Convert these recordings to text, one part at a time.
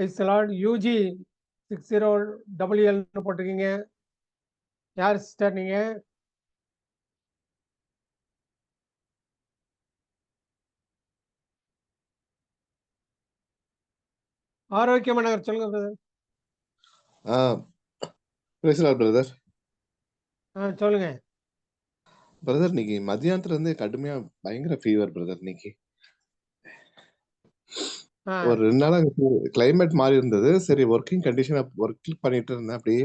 Praise UG six zero double எல்னு போட்டிருக்கீங்க. யார் sister நீங்க? ஆரோக்கியமான நகர் சொல்லுங்க பிரதர் பிரதர் சொல்லுங்க. பிரதர் இன்னைக்கு மதியானத்துல இருந்து கடுமையா பயங்கர ஃபீவர் பிரதர் இன்னைக்கு. ஒரு ரெண்டு நாளா கிளைமேட் மாறி இருந்தது. சரி ஒர்க்கிங் கண்டிஷன் ஒர்க் பண்ணிட்டு இருந்தேன். அப்படியே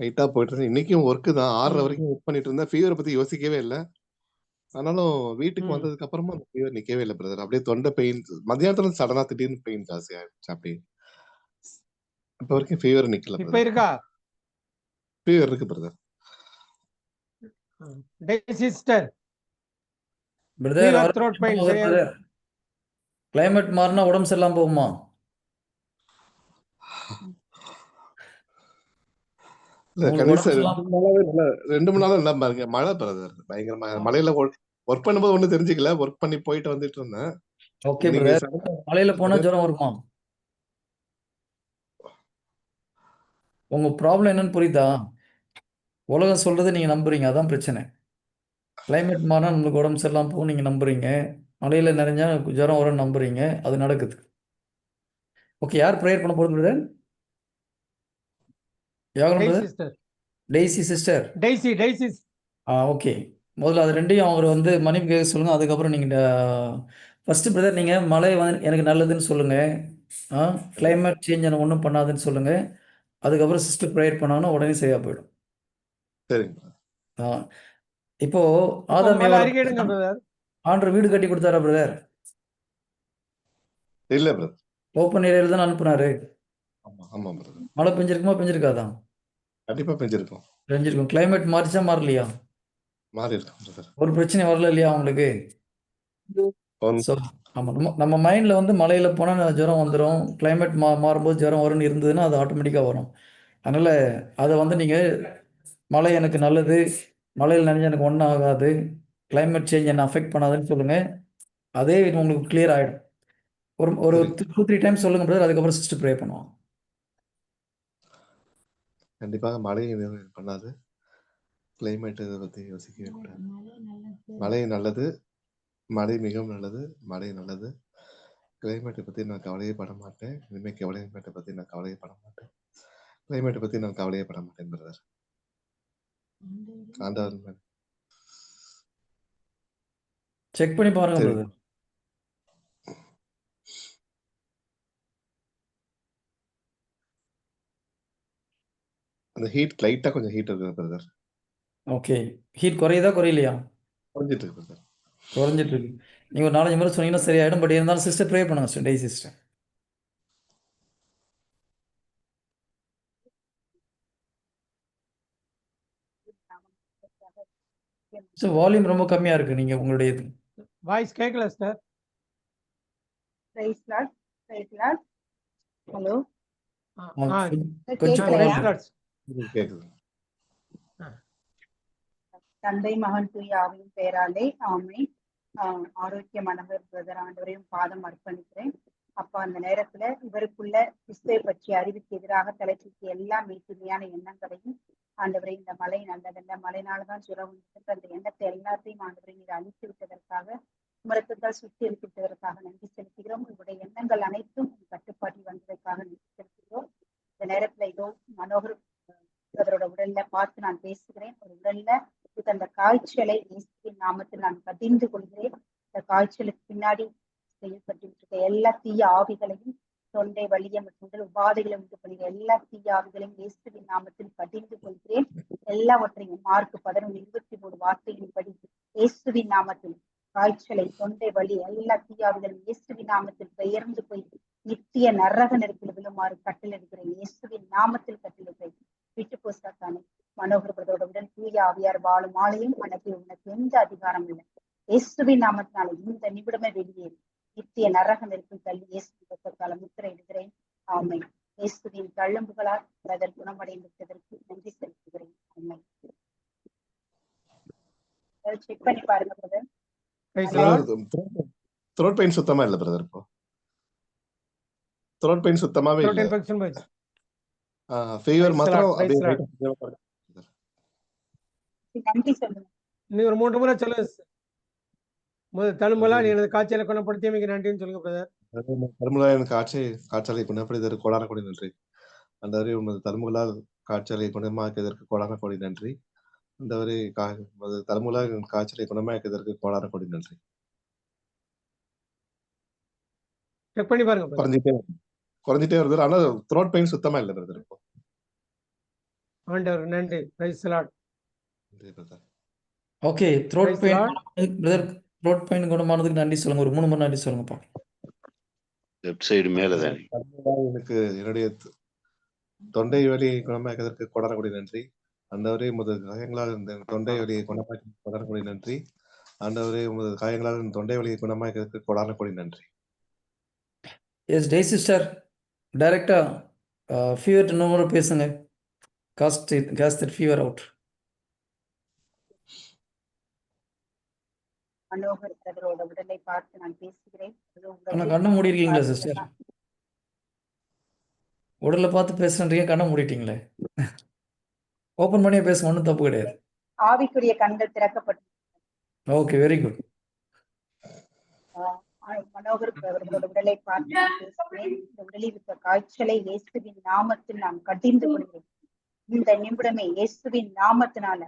டைட்டா போயிட்டு இருந்தேன். இன்னைக்கும் ஒர்க்கு தான். ஆறரை ம். வரைக்கும் ஒர்க் பண்ணிட்டு இருந்தேன். ஃபீவரை பத்தி யோசிக்கவே இல்லை. ஆனாலும் வீட்டுக்கு ம். வந்ததுக்கு அப்புறமா அந்த ஃபீவர் நிக்கவே இல்லை பிரதர் அப்படியே தொண்டை பெயின் மதியானத்துல சடனா திடீர்னு பெயின் ஜாஸ்தி ஆயிடுச்சு அப்படியே இப்ப வரைக்கும் ஃபீவர் நிக்கல இப்ப பிரதர் இருக்கா? ஃபீவர் இருக்கு பிரதர் டெய் சிஸ்டர் பிரதர் pain, சரியா? பிரதர் கிளைமேட் மாறினா உடம்பு சரியில்லாம போகுமா? ரெண்டு மூணு நாளா நல்லா பாருங்க மழை பிரதர் பயங்கரமா மழையில ஒர்க் பண்ணும்போது ஒண்ணும் தெரிஞ்சுக்கல ஒர்க் பண்ணி போயிட்டு வந்துட்டு இருந்தேன். ஓகே மலையில போனா ஜுரம் வருமா? உங்க ப்ராப்ளம் என்னன்னு புரியுதா? உலகம் சொல்றதை நீங்க நம்புறீங்க அதான் பிரச்சனை. கிளைமேட் மாறினா நம்மளுக்கு உடம்பு சரியில்லாம போகும் நீங்க நம்புறீங்க. மலையில நிறைஞ்சா ஜுரம் வரும்னு நம்புறீங்க. அது நடக்குது. ஓகே யார் ப்ரேயர் பண்ண போறது பிரதர் யாரும் டெய் brother sister Daisy sister Daisy Daisy ஆ ஓகே முதல்ல அது ரெண்டையும் அவர் வந்து மன்னிப்பு கேட்க சொல்லுங்கள் அதுக்கப்புறம் நீங்கள் ஃபஸ்ட்டு பிரதர் நீங்கள் மழை வந்து எனக்கு நல்லதுன்னு சொல்லுங்கள் ஆ கிளைமேட் சேஞ்ச் எனக்கு ஒன்றும் பண்ணாதுன்னு சொல்லுங்கள் அதுக்கப்புறம் சிஸ்டர் ப்ரேயர் பண்ணாங்கன்னா உடனே சரியாக போயிடும். சரிங்க. ஆ இப்போ இப்போ ஆதாம் ஆண்டவர் வீடு கட்டி கொடுத்தாரா பிரதர் இல்ல பிரதர் ஓப்பன் ஏரியாவில் தான் அனுப்புனாரு? ஆமா ஆமா பிரதர் மழை பெஞ்சிருக்குமா பெஞ்சிருக்காதா? கண்டிப்பா பெஞ்சிருக்கும். பெஞ்சிருக்கும். கிளைமேட் மாறிச்சா மாறலையா? மாறி இருக்கும் பிரதர் ஒரு பிரச்சனை வரல இல்லையா உங்களுக்கு? ஸோ ஆமாம் நம்ம நம்ம மைண்டில் வந்து மலையில் போனால் ஜுரம் வந்துடும் கிளைமேட் மா மாறும்போது ஜுரம் வரும்னு இருந்ததுன்னா அது ஆட்டோமேட்டிக்காக வரும். அதனால் அதை வந்து நீங்கள் மழை எனக்கு நல்லது மழையில் நனைஞ்சு எனக்கு ஒன்றும் ஆகாது. கிளைமேட் சேஞ்ச் என்ன அஃபெக்ட் பண்ணாதுன்னு சொல்லுங்கள் அதே உங்களுக்கு கிளியர் ஆகிடும் ஒரு ஒரு. டூ த்ரீ டைம்ஸ் சொல்லுங்கள் பிரதர் அதுக்கப்புறம் சிஸ்டர் ப்ரே பண்ணுவோம் கண்டிப்பாக மழை எதுவும் இது பண்ணாது. கிளைமேட் இதை பத்தி யோசிக்கவே கூடாது. மழை நல்லது. மழை மிகவும் நல்லது. மழை நல்லது. கிளைமேட்டை பத்தி நான் கவலையே பட மாட்டேன். இனிமே கிளைமேட்டை பத்தி நான் கவலையே பட மாட்டேன். கிளைமேட்டை பத்தி நான் கவலையே பட மாட்டேன் பிரதர் ஆண்டவர். செக் பண்ணி பாருங்க சரி. பிரதர் அந்த ஹீட் லைட்டா கொஞ்சம் ஹீட் இருக்குது பிரதர் ஓகே ஹீட் குறையுதா குறையலையா? குறைஞ்சிட்டு இருக்கு பிரதர் குறைஞ்சிட்டு இருக்கு. நீங்கள் ஒரு நாலஞ்சு முறை சொன்னீங்கன்னா சரியாயிடும் பட் இருந்தாலும் சிஸ்டர் ப்ரே பண்ணுங்க சிஸ்டர் டெய் சிஸ்டர் ஸோ வால்யூம் ரொம்ப கம்மியாக இருக்குது நீங்கள் உங்களுடைய இது வாய்ஸ் கேட்கல பிரைஸ் பிரைஸ் லார்ட் ஹலோ. தந்தை மகன் தூய ஆவியின் பெயராலே ஆமை ஆரோக்கியமானவர் பிரதர் ஆண்டவரையும் பாதம் அர்ப்பணிக்கிறேன். அப்பா அந்த நேரத்துல இவருக்குள்ள கிறிஸ்துவை பற்றி அறிவுக்கு எதிராக தலைச்சிக்கு எல்லா மீட்டுமையான எண்ணங்களையும் ஆண்டவரை இந்த மலை நல்லதல்ல. மலைனாலதான் சுரம் அந்த எண்ணத்தை எல்லாத்தையும் ஆண்டவரை நீர் அழித்து விட்டதற்காக மருத்துவத்தால் சுற்றி இருக்கின்றதற்காக நன்றி செலுத்துகிறோம். உங்களுடைய எண்ணங்கள் அனைத்தும் கட்டுப்பாட்டில் வந்ததற்காக நன்றி செலுத்துகிறோம். இந்த நேரத்துல ஏதோ மனோகர் அவரோட உடல்ல பார்த்து நான் பேசுகிறேன். ஒரு உடல்ல இது அந்த காய்ச்சலை இயேசுவின் நாமத்தில் நான் பதிந்து கொள்கிறேன். இந்த காய்ச்சலுக்கு பின்னாடி செயல்பட்டு எல்லா தீய ஆவிகளையும் தொண்டை வலிய மற்றும் உடல் உபாதைகளை உண்டு பண்ணுகிற எல்லா தீய ஆவிகளையும் இயேசுவின் நாமத்தில் பதிந்து கொள்கிறேன். எல்லாவற்றையும் மார்க் பதினொன்று இருபத்தி மூணு வார்த்தையின்படி இயேசுவின் நாமத்தில் காய்ச்சலை தொண்டை வலி எல்லா தீயாவிகளும் இயேசுவின் நாமத்தில் பெயர்ந்து போய் நித்திய நரக நெருப்பில் விழுமாறு கட்டளிடுகிறேன் இயேசுவின் நாமத்தில் கட்டிலிருக்கிறேன் விட்டு போசாத்தானே மனோகர் பிரதோட உடன் தூய ஆவியார் வாழும் ஆலையும் அன்னைக்கு உனக்கு எந்த அதிகாரம் இல்லை. இயேசுவின் நாமத்தினால இந்த நிமிடமே வெளியேறி நித்திய நரக நெருப்பில் தள்ளி இயேசு முத்திரை இடுகிறேன். ஆமை இயேசுவின் தழும்புகளால் பிரதர் குணமடைந்திருப்பதற்கு நன்றி செலுத்துகிறேன். ஆமை செக் பண்ணி பாருங்க பிரதர் த்ரோட் பெயின் சுத்தமா இல்ல பிரதர் இப்போ. த்ரோட் பெயின் சுத்தமாவே இல்ல. இன்ஃபெக்ஷன் ஃபீவர் praise அப்படியே சொல்லுங்க நீ ஒரு மூன்று முறை சொல்லு முதல் தழும்பலா நீ எனது காய்ச்சலை குணப்படுத்தியமைக்கு நன்றின்னு சொல்லுங்க பிரதர் தருமலா எனக்கு காட்சி காய்ச்சலை குணப்படுத்ததற்கு கோடான கோடி நன்றி. அந்தவரை உமது தருமலால் காய்ச்சலை குணமாக்கியதற்கு கோடான கோடி நன்றி. அந்தவரை கா உமது தருமலால் என் காய்ச்சலை குணமாக்கியதற்கு கோடான கோடி நன்றி. செக் பண்ணி பாருங்க. குறைஞ்சிட்டே வருது. குறைஞ்சிட்டே வருது. ஆனா த்ரோட் பெயின் சுத்தமா இல்ல பிரதர் இப்போ. ஆண்டவர் நன்றி. பிரைஸ் லார்ட் நன்றி brother okay throat pain. Brother throat pain குணமானதுக்கு நன்றி சொல்லுங்க. ஒரு மூணு மணி நன்றி சொல்லுங்கப்பா லெஃப்ட் சைடு மேல தானே எனக்கு என்னுடைய தொண்டை வலி குணமாக்கியதற்கு கோடான கோடி நன்றி. ஆண்டவரே உமது காயங்களால் இந்த தொண்டை வலியை குணமாக்கி கோடான கோடி நன்றி. ஆண்டவரே உமது காயங்களால் இந்த தொண்டை வலியை குணமாக்கியதற்கு கோடான கோடி நன்றி. எஸ் டே சிஸ்டர் டைரக்டா ஃபீவர் இன்னொரு பேசுங்க. Cast cast fever out Manohar பிரதரோட உடலை பார்த்து நான் பேசுகிறேன். அது உங்கள் ஆனா கண்ணை மூடி இருக்கீங்களா சிஸ்டர் உடலை பார்த்து பேசுறீங்க கண்ணை மூடிட்டீங்களே? ஓப்பன் பண்ணியே பேசுங்க ஒன்றும் தப்பு கிடையாது. ஆவிக்குரிய கண்கள் திறக்கப்பட்டு ஓகே வெரி குட் மனோகர் அவர்களோட உடலை பார்த்து பேசுகிறேன். இந்த உடலில் இருக்க காய்ச்சலை இயேசுவின் நாமத்தில் நான் கடிந்து கொள்கிறேன். இந்த நிமிடமே இயேசுவின் நாமத்தினால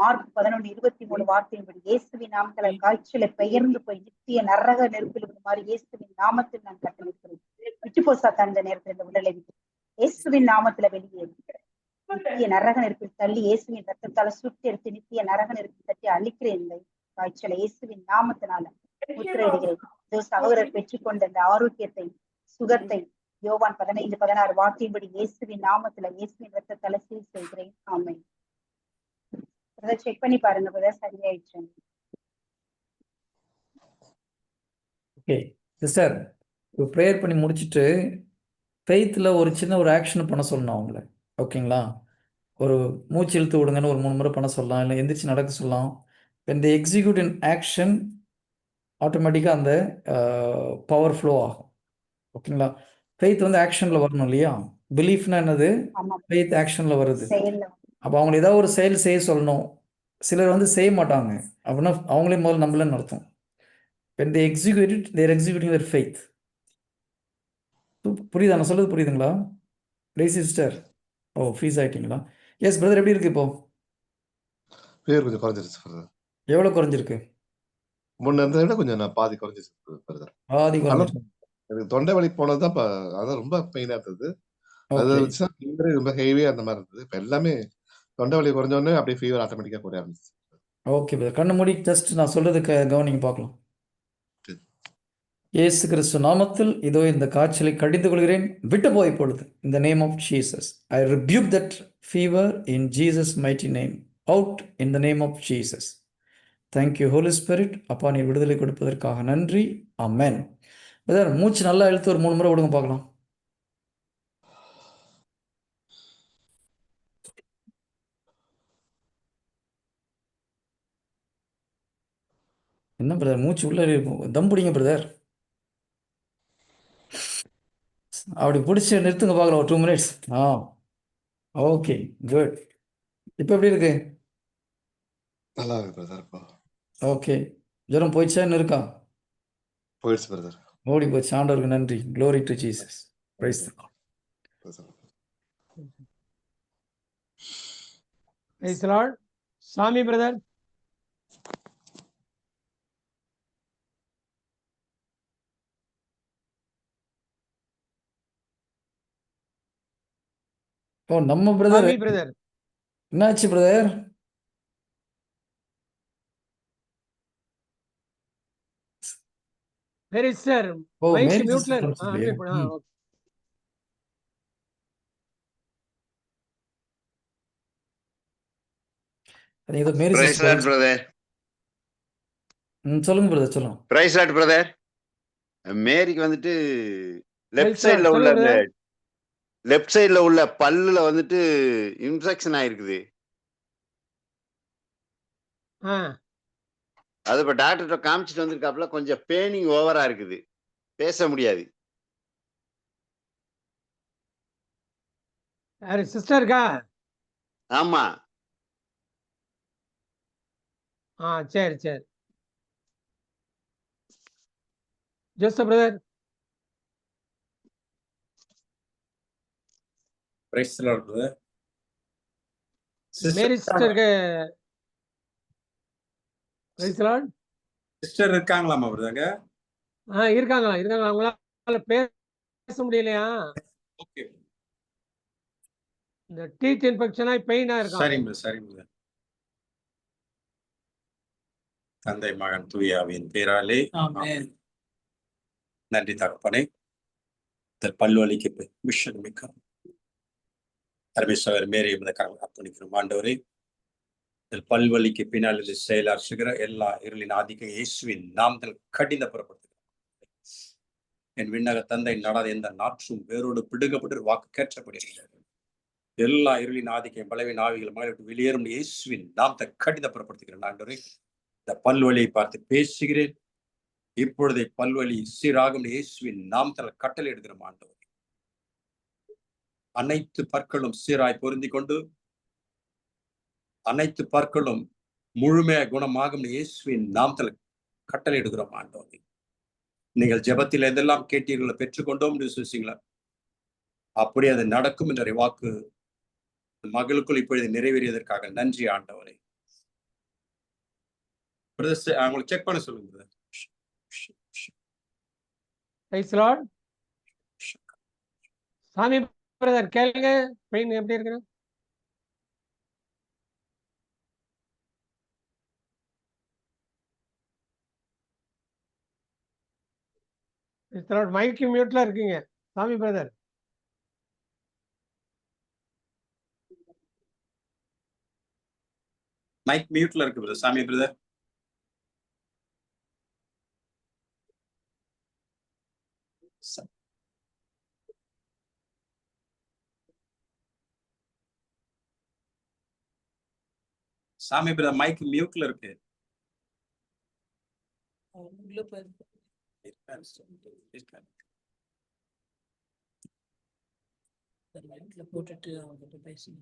மார்க் பதினொன்று இருபத்தி மூணு வார்த்தையின்படி இயேசுவின் நாமத்துல காய்ச்சலை பெயர்ந்து போய் நித்திய நரக நெருப்பில் விடுமாறு இயேசுவின் நாமத்தில் நான் கட்டளிக்கிறேன் விட்டு போ சாத்தா இந்த நேரத்தில் இந்த உடலை விட்டு. இயேசுவின் நாமத்துல வெளியே. நித்திய நரக நெருப்பில் தள்ளி இயேசுவின் ரத்தத்தால சுற்றி எடுத்து நித்திய நரக நெருப்பில் தட்டி அழிக்கிறேன் இந்த காய்ச்சலை இயேசுவின் நாமத்தினால முத்திரையிடுகிறேன் சகோதரர் பெற்றுக்கொண்ட இந்த ஆரோக்கியத்தை சுகத்தை யோவான் பதினைந்து பதினாறு வார்த்தையின்படி இயேசுவின் நாமத்துல இயேசுவின் ரத்தத்தால சீல் செய்கிறேன். ஆமை அதை செக் பண்ணி பாருங்க பிரதர் சரியாயிடுச்சு. ஓகே சிஸ்டர் இப்போ ப்ரேயர் பண்ணி முடிச்சுட்டு ஃபெய்த்தில் ஒரு சின்ன ஒரு ஆக்ஷன் பண்ண சொல்லணும் அவங்கள. ஓகேங்களா? ஒரு மூச்சு இழுத்து விடுங்கன்னு ஒரு மூணு முறை பண்ண சொல்லலாம். இல்லை எந்திரிச்சு நடக்க சொல்லலாம். இந்த எக்ஸிக்யூட் இன் ஆக்ஷன் ஆட்டோமேட்டிக்காக அந்த பவர் ஃப்ளோ ஆகும். ஓகேங்களா? ஃபெய்த் வந்து ஆக்ஷனில் வரணும் இல்லையா? பிலீஃப்னா என்னது? ஃபெய்த் ஆக்ஷனில் வருது. அப்போ அவங்களை ஏதாவது ஒரு செயல் செய்ய சொல்லணும். சிலர் வந்து செய்ய மாட்டாங்க. அப்படின்னா அவங்களே முதல்ல நம்மளன்னு அர்த்தம் it they are executing their faith. சூப்- புரியுதா? நான் சொல்றது புரியுதுங்களா? டே சிஸ்டர் ஓ ஃப்ரீஸ் ஆயிட்டீங்களா? எஸ் பிரதர் எப்படி இருக்கு இப்போ? ஃபீவர் கொஞ்சம் குறைஞ்சிருச்சு பிரதர் எவ்வளோ குறைஞ்சிருக்கு? முன்ன இருந்ததை விட கொஞ்சம் நான் பாதி குறைஞ்சிருச்சு பிரதர் பாதி குறைஞ்சிருக்கு. எனக்கு தொண்டை வலி போனதுதான் இப்ப அதான் ரொம்ப பெயினா இருந்தது. அதை ஃபீவர் ரொம்ப ஹெவியா அந்த மாதிரி இருந்தது. இப்ப எல்லாமே தொண்டை வலி குறைஞ்ச உடனே அப்படியே ஃபீவர் ஆட்டோமேட்டிக்கா குறைய ஆரம்பிச்சு ஓகே பிரதர் கண்ணு மூடி ஜஸ்ட் நான் சொல்றது க- கவனிங்க பார்க்கலாம். இயேசு கிறிஸ்து நாமத்தில் இதோ இந்த காய்ச்சலை கடிந்து கொள்கிறேன். விட்டு போய் பொழுது இந்த name of Jesus I rebuke that fever in Jesus mighty name out in the name of Jesus thank you holy spirit அப்பா நீ விடுதலை கொடுப்பதற்காக நன்றி. அமேன் பிரதர் மூச்சு நல்லா இழுத்து ஒரு மூணு முறை விடுங்க பார்க்கலாம். என்ன பிரதர் மூச்சு உள்ள இருக்கும் தம் பிடிங்க பிரதர் அப்படி பிடிச்சி நிறுத்துங்க பார்க்கலாம் ஒரு டூ மினிட்ஸ் ஆ ஓகே குட் இப்போ எப்படி இருக்கு? நல்லா இருக்கு பிரதர் ஓகே ஜுரம் போயிடுச்சா இன்னும் இருக்கா? போயிடுச்சு பிரதர் ஓடி போச்சு. ஆண்டவருக்கு நன்றி. க்ளோரி டு ஜீசஸ் பிரைஸ் சாமி பிரதர் ஓ நம்ம பிரதர் பிரதர் என்னாச்சு பிரதர் மேரி சார் ஓ மைக் மேரி மியூட்ல okay. ஏதோ மேரி சிஸ்டர் பிரதர் ம் சொல்லுங்க பிரதர் சொல்லுங்க. பிரைஸ் பிரதர் மேரிக்கு வந்துட்டு லெஃப்ட். சைடுல உள்ள லெஃப்ட் சைடுல உள்ள பல்லுல வந்துட்டு இன்ஃபெக்ஷன் ஆயிருக்குது. ஆ. அது இப்ப டாக்டர்கிட்ட காமிச்சிட்டு வந்திருக்காப்புல கொஞ்சம் பெயினிங் ஓவரா இருக்குது. பேச முடியாது. யாரு சிஸ்டர் இருக்கா? ஆமா. ஆ சரி சரி. ஜோசப் பிரதர் பிரைஸ் சிஸ்டர் இருக்காங்களாமா பிரதங்க ஆ இருக்காங்களா இருக்காங்களா அவங்களால பேச முடியலையா? ஓகே இந்த டீத் இன்ஃபெக்ஷனா பெயினா இருக்கான் சரிங்க சரிங்க. தந்தை மகன் தூயாவின் பேராலே ஆமென். நன்றி தகப்பனே. இந்த பல்வலிக்கு மிஷன் மிக்க அருமேஸ்வர் மேரி இந்த கரங்கள் அர்ப்பணிக்கிறோம் ஆண்டவரே இதில் பல்வழிக்கு பின்னால் இது செயலாற்றுகிற எல்லா இருளின் ஆதிக்க இயேசுவின் நாமத்தில் கடிந்த புறப்படுத்துகிறோம். என் விண்ணக தந்தை நடாத எந்த நாற்றும் வேரோடு பிடுங்கப்பட்டு வாக்கு கேட்டப்படுகிறது எல்லா இருளின் ஆதிக்கம் பலவின் ஆவிகள் மகளை விட்டு வெளியேறும் இயேசுவின் நாமத்தை கடின புறப்படுத்துகிறேன் ஆண்டவரே இந்த பல்வழியை பார்த்து பேசுகிறேன். இப்பொழுதே பல்வழி சீராகும் இயேசுவின் நாமத்தில் கட்டளை எடுக்கிற ஆண்டவர் அனைத்து பற்களும் சீராய் பொருந்தி கொண்டு அனைத்து பற்களும் முழுமையாக குணமாகும் இயேசுவின் நாமத்தில் கட்டளை எடுக்கிறோம் நீங்கள் ஜெபத்தில் எதெல்லாம் கேட்டீர்களோ பெற்றுக்கொண்டோம் என்று அப்படி அது நடக்கும் என்ற வாக்கு மகளுக்குள் இப்பொழுது நிறைவேறியதற்காக நன்றி ஆண்டவரே. அவங்களை செக் பண்ண சொல்லுங்க சாமி பிரதர் கேளுங்க. பெயின் எப்படி இருக்கு மைக்கு மியூட்ல இருக்கீங்க. சாமி பிரதர். மைக் மியூட்ல இருக்கு பிரதர் சாமி பிரதர். சாமி பிரதர் மைக் மியூட்ல இருக்கு. போட்டுட்டு பேசுங்க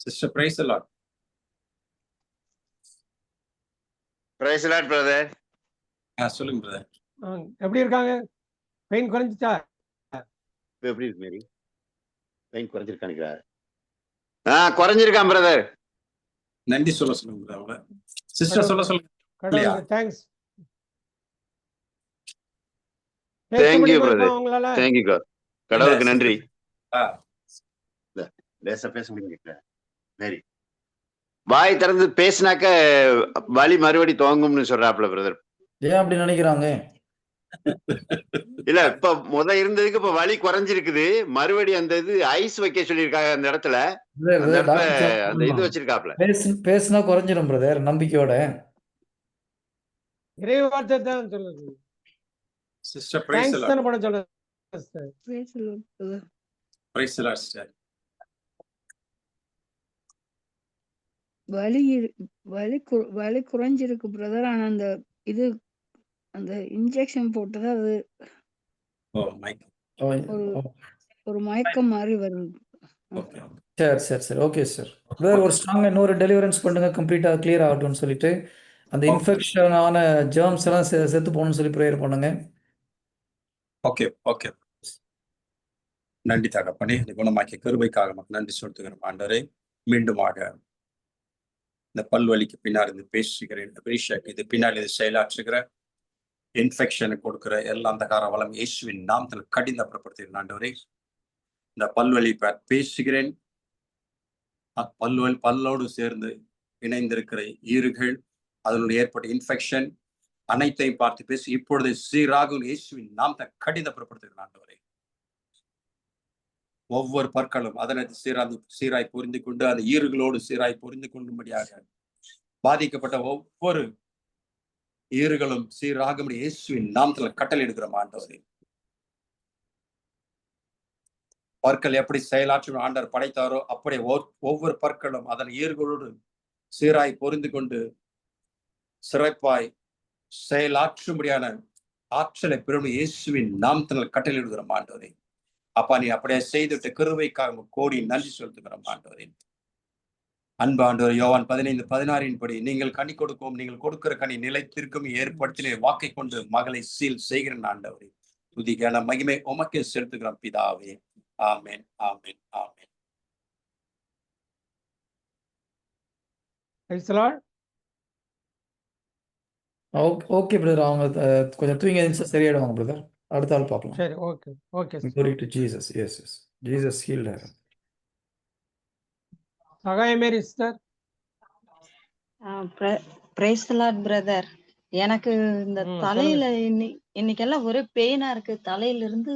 சிஸ்டர் பிரைஸ் எல்லாம் பிரைஸ் லாட் பிரதர் சொல்லுங்க பிரதர் எப்படி இருக்காங்க? பெயின் குறைஞ்சிச்சா? எப்படி இருக்கு மேரி? பெயின் குறைஞ்சிருக்கானுங்களா? ஆ குறைஞ்சிருக்கான் பிரதர் நன்றி சொல்ல சொல்லுங்க சிஸ்டர் சொல்ல சொல்லுங்க. Thanks Thank you, brother. உங்களால? தேங்க்யூ கார் கடவுளுக்கு நன்றி. லேசா பேச முடியுங்க மேரி. வாய் திறந்து பேசினாக்க வலி மறுபடி துவங்கும்னு சொல்றாப்ல பிரதர் ஏன் அப்படி நினைக்கிறாங்க? இல்ல இப்ப முத இருந்ததுக்கு இப்ப வலி குறைஞ்சிருக்குது. மறுபடி அந்த இது ஐஸ் வைக்க சொல்லியிருக்காங்க அந்த இடத்துல. அந்த இடத்துல doctor அந்த இது. வச்சிருக்காப்ல. பேசு பேசுனா குறைஞ்சிரும் பிரதர் நம்பிக்கையோட. இறை வார்த்தை தான் சொல்லுது சிஸ்டர் பிரைஸ் தேங்க்ஸ் எல்லாம் தானே பண்ண சொல்லுது Praise the Lord, brother. Praise எல்லாம் சிஸ்டர் வலி வலி கு- வலி குறைஞ்சிருக்கு பிரதர் ஆனா அந்த இது அந்த இன்ஜெக்ஷன் போட்டதா அது ஓ மைக் ஓ, ஒரு- ஓ, ஒரு மயக்கம் மாதிரி வருது. ஓகே சரி சரி சரி. ஓகே சார் பிரதர் ஒரு ஸ்ட்ராங் இன்னொரு டெலிவரன்ஸ் பண்ணுங்க கம்ப்ளீட்டா கிளியர் ஆகட்டும்னு சொல்லிட்டு. அந்த Okay. இன்ஃபெக்ஷன் ஆன ஜெர்ம்ஸ் எல்லாம் செ- செத்து போகணும்னு சொல்லி ப்ரேயர் பண்ணுங்க. Okay okay. நன்றி தகப்பனே இந்த குணமாக்கிய கருவைக்காக நமக்கு நன்றி செலுத்துகிறோம் ஆண்டவரே. மீண்டுமாக இந்த பல்வலிக்கு பின்னால் இருந்து பேசுகிறேன் அபிஷேக் இது பின்னால் இது செயலாற்றுகிற இன்ஃபெக்ஷனை கொடுக்குற எல்லா அந்தகார வளம் இயேசுவின் நாமத்தில் கடினப்படுத்துகிறேன் ஆண்டவரே இந்த பல்வழி பேசுகிறேன். அ- பல்வல் பல்லோடு சேர்ந்து இணைந்திருக்கிற ஈறுகள் அதனுடைய ஏற்பட்ட இன்ஃபெக்ஷன் அனைத்தையும் பார்த்து பேசி இப்பொழுது சீராகும் இயேசுவின் நாமத்தை கடினப்படுத்துகிறேன் ஆண்டவரே ஒவ்வொரு பற்களும் அதனை சீராந்து சீராய் புரிந்து கொண்டு அந்த ஈறுகளோடு சீராய் புரிந்து கொள்ளும்படியாக பாதிக்கப்பட்ட ஒவ்வொரு ஈறுகளும் சீராகும் இயேசுவின் நாமத்துல கட்டளை எடுக்கிறோம் ஆண்டவரே. பற்கள் எப்படி செயலாற்றும் ஆண்டவர் படைத்தாரோ அப்படியே ஒவ்வொரு- ஒவ்வொரு பற்களும் அதன் ஈறுகளோடு சீராய் பொருந்து கொண்டு சிறப்பாய் செயலாற்றும்படியான ஆற்றலை பெரும் இயேசுவின் நாமத்தினால் கட்டளையிடுகிறோம் ஆண்டவரே. அப்பா நீ அப்படியே செய்துவிட்ட கருவைக்காக கோடி நன்றி செலுத்துகிறோம் ஆண்டவரே. அன்பு ஆண்டவர் யோவான் பதினைந்து பதினாறின் படி நீங்கள் கனி கொடுக்கும் நீங்கள் கொடுக்கிற கனி நிலைத்திருக்கும் ஏற்படுத்தின வாக்கை கொண்டு மகளை சீல் செய்கிறேன் ஆண்டவரே. துதிக்கான மகிமை உமக்கே செலுத்துகிறோம் பிதாவே. Amen amen amen. Okay brother. அவங்க கொஞ்சம் தூங்கி எழுந்துச்சா சரியாயிடுவாங்க பிரதர். அடுத்த ஆள் பார்க்கலாம். சரி okay okay to Jesus. Yes, yes. Jesus healed her. Sahaya Mary sister praise Lord brother எனக்கு இந்த தலையில இன்னி இன்னைக்கெல்லாம் ஒரே பெயினா இருக்கு. தலையில இருந்து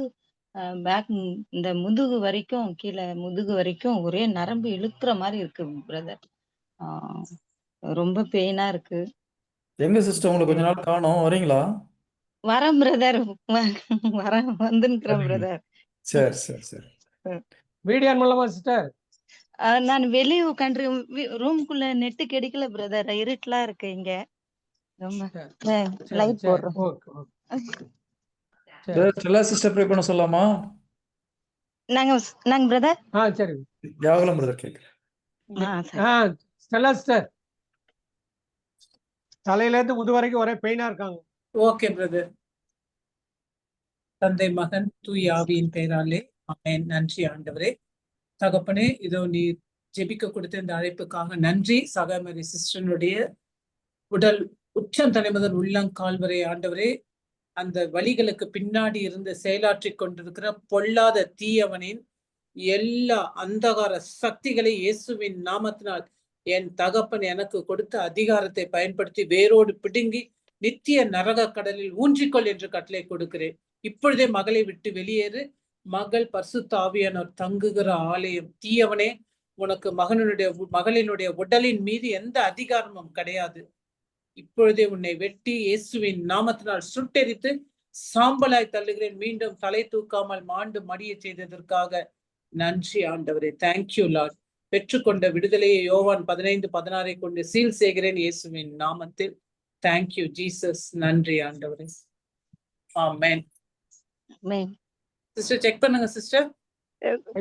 பேக் இந்த முதுகு வரைக்கும் கீழே முதுகு வரைக்கும் ஒரே நரம்பு இழுக்கிற மாதிரி இருக்கு பிரதர் ரொம்ப பெயினா இருக்கு. எங்க சிஸ்டர் உங்களை கொஞ்ச நாள் காணோம்? வரீங்களா? வரேன் பிரதர் வரேன் வந்துருக்கிறேன் பிரதர் சரி சரி சரி. மீடியா மூலமா சிஸ்டர் நான் வெளியே உட்காந்து ரூம்குள்ள நெட்டு கிடைக்கல பிரதர் இருட்டலா இருக்கு இங்க. ரொம்ப. லைட் போடுறோம். சிஸ்டர் ப்ரே பண்ண சொல்லலாமா? நாங்க நாங்க பிரதர் ஆ சரி. யாவலம் பிரதர் கேட்குறேன் ஆ சரி. ஆ ஸ்டெல்லா சிஸ்டர் தலையில இருந்து முது வரைக்கும் ஒரே பெயினா இருக்காங்க. ஓகே பிரதர் தந்தை மகன் தூய் ஆவியின் பெயராலே ஆமென். நன்றி ஆண்டவரே. தகப்பனே இதோ நீ ஜெபிக்க கொடுத்த இந்த அழைப்புக்காக நன்றி. சகமரி சிஸ்டனுடைய உடல் உச்சம் தலைமுதல் உள்ளங்கால் வரை ஆண்டவரே அந்த வழிகளுக்கு பின்னாடி இருந்து செயலாற்றிக் கொண்டிருக்கிற பொல்லாத தீயவனின் எல்லா அந்தகார சக்திகளை இயேசுவின் நாமத்தினால் என் தகப்பன் எனக்கு கொடுத்த அதிகாரத்தை பயன்படுத்தி வேரோடு பிடுங்கி நித்திய நரக கடலில் ஊன்றிக்கொள் என்று கட்டளை கொடுக்கிறேன். இப்பொழுதே மகளை விட்டு வெளியேறு. மகள் பர்சுத்தாவியானோர் தங்குகிற ஆலயம். தீயவனே உனக்கு மகனுடைய மகளினுடைய உடலின் மீது எந்த அதிகாரமும் கிடையாது. இப்பொழுதே உன்னை வெட்டி இயேசுவின் நாமத்தினால் சுட்டெரித்து சாம்பலாய் தள்ளுகிறேன். மீண்டும் தலை தூக்காமல் மாண்டு மடிய செய்ததற்காக நன்றி ஆண்டவரே. தேங்க்யூ லார்ட் பெற்றுக்கொண்ட விடுதலையை யோவான் பதினைந்து பதினாறை கொண்டு சீல் செய்கிறேன் இயேசுவின் நாமத்தில். தேங்க்யூ ஜீசஸ் நன்றி ஆண்டவரே. ஆமேன் ஆமென். சிஸ்டர் செக் பண்ணுங்க சிஸ்டர்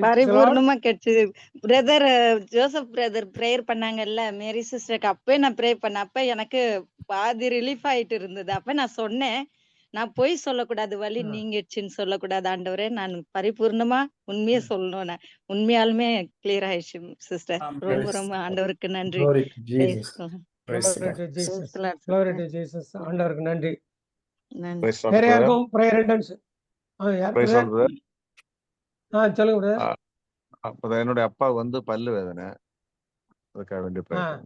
பரிபூர்ணமா கிடைச்சது. பிரதர் ஜோசப் பிரதர் ப்ரேயர் பண்ணாங்கல்ல மேரி சிஸ்டருக்கு அப்பவே நான் ப்ரே பண்ண அப்ப எனக்கு பாதி ரிலீஃப் ஆயிட்டு இருந்தது. அப்ப நான் சொன்னேன் நான் பொய் சொல்லக்கூடாது வலி ஆ. நீங்கிடுச்சுன்னு சொல்லக்கூடாது ஆண்டவரே. நான் பரிபூர்ணமா உண்மையை சொல்லணும் நான். உண்மையாலுமே கிளியர் ஆயிடுச்சு சிஸ்டர். ரொம்ப ரொம்ப ஆண்டவருக்கு நன்றி. ஆண்டவருக்கு நன்றி. வேற. யாருக்கும் சொல்லுங்க அப்பதான் என்னுடைய அப்பா வந்து பல்லு வேதனை. அதுக்காக வேண்டிய.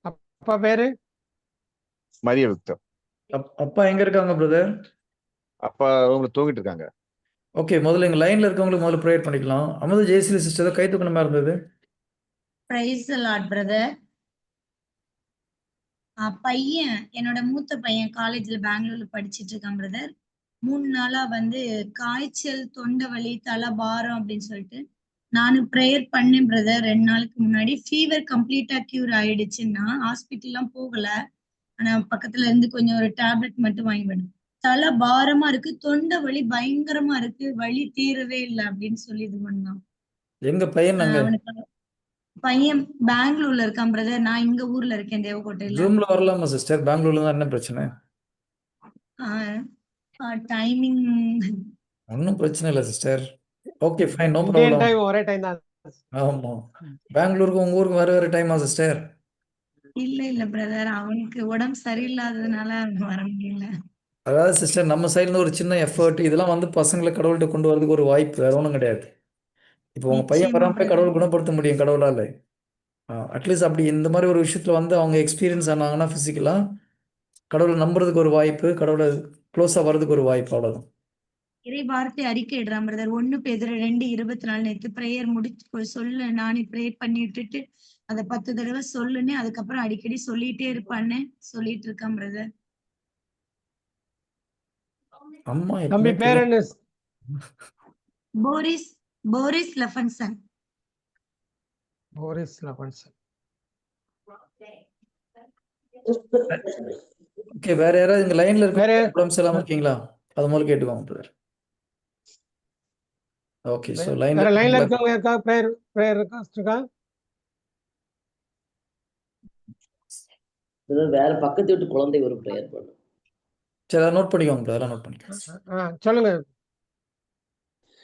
அப்பா பேரு? மரிய விக்டர். அப்- அப்பா எங்க இருக்காங்க பிரதர் அப்பா ரூம்ல தூங்கிட்டு இருக்காங்க. ஓகே முதல்ல எங்க லைன்ல இருக்கவங்களுக்கு முதல்ல ப்ரேயர் பண்ணிக்கலாம். அமுத ஜெயஸ்ரீ சிஸ்டர் கை தூக்கணுமா இருந்தது. பிரைஸ் லார்ட் பிரதர் பையன் என்னோட மூத்த பையன் காலேஜ்ல பெங்களூர்ல படிச்சிட்டு இருக்கான் பிரதர் மூணு நாளா வந்து காய்ச்சல் தொண்டை வலி தலை பாரம் அப்படின்னு சொல்லிட்டு நானும் ப்ரேயர் பண்ணேன் பிரதர் ரெண்டு நாளுக்கு முன்னாடி. ஃபீவர் கம்ப்ளீட்டா கியூர் ஆயிடுச்சுன்னா ஹாஸ்பிட்டல்லாம் போகல. ஆனா பக்கத்துல இருந்து கொஞ்சம் ஒரு டேப்லெட் மட்டும் வாங்கி வேணும் தலை பாரமா இருக்கு தொண்டை வலி பயங்கரமா இருக்கு வலி தீரவே இல்லை அப்படின்னு சொல்லி இது பண்ணான். எங்க பையன் பையன் பெங்களூர்ல இருக்கான் பிரதர் நான் இங்க ஊர்ல இருக்கேன் தேவக்கோட்டையில ஜூம்ல வரலாமா சிஸ்டர் பெங்களூர்ல தான் என்ன பிரச்சனை? டைமிங் ஒன்றும் பிரச்சனை இல்லை sister okay fine no problem time ஒரே டைம் தான். ஆமா. பெங்களூருக்கு உங்க ஊருக்கு வேற வேற டைமா சிஸ்டர் இல்ல இல்ல பிரதர் அவனுக்கு உடம்பு சரியில்லாததுனால வர முடியல. அதாவது சிஸ்டர் நம்ம சைடுல ஒரு சின்ன எஃபர்ட் இதெல்லாம் வந்து பசங்களை கடவுள்கிட்ட கொண்டு வரதுக்கு ஒரு வாய்ப்பு வேற ஒன்றும் கிடையாது. இப்போ உங்க பையன் வராமலே. கடவுள் குணப்படுத்த முடியும் கடவுளால. அட்லீஸ்ட் அப்படி இந்த மாதிரி ஒரு விஷயத்துல வந்து அவங்க எக்ஸ்பீரியன்ஸ் ஆனாங்கன்னா பிசிக்கலா கடவுளை நம்புறதுக்கு ஒரு வாய்ப்பு கடவுளை க்ளோஸா வர்றதுக்கு ஒரு வாய்ப்பு அவ்வளவுதான். இறை வார்த்தை அறிக்கை இடுறான் பிரதர் ஒண்ணு பேதுரு ரெண்டு இருபத்தி நாலு நேத்து ப்ரேயர் முடிச்சு சொல்லு. நானே ப்ரேயர் பண்ணி விட்டுட்டு அதை பத்து தடவை சொல்லுன்னு அதுக்கப்புறம் அடிக்கடி சொல்லிட்டே இருப்பான்னு சொல்லிட்டு இருக்கான் பிரதர் அம்மா தம்பி பேர் என்ன? போரிஸ் போரிஸ் லெஃபன்சன். போரிஸ் லவன்சன் ஓகே வேற யாராவது இங்க லைன்ல இருக்க வேற ப்ராப்ளம்ஸ் எல்லாம் இருக்கீங்களா? அது முதல்ல கேட்டுக்கோங்க பிரதர் ஓகே ஸோ லைன்ல வேற லைன்ல இருக்கவங்க இருக்கா? ப்ரேயர் ப்ரேயர் இருக்கா பிரதர் வேற பக்கத்து வீட்டு குழந்தை ஒரு ப்ரேயர் பண்ணும் சரி நோட் பண்ணிக்கோங்க பிரதர் நோட் பண்ணிக்கோங்க. சொல்லுங்க.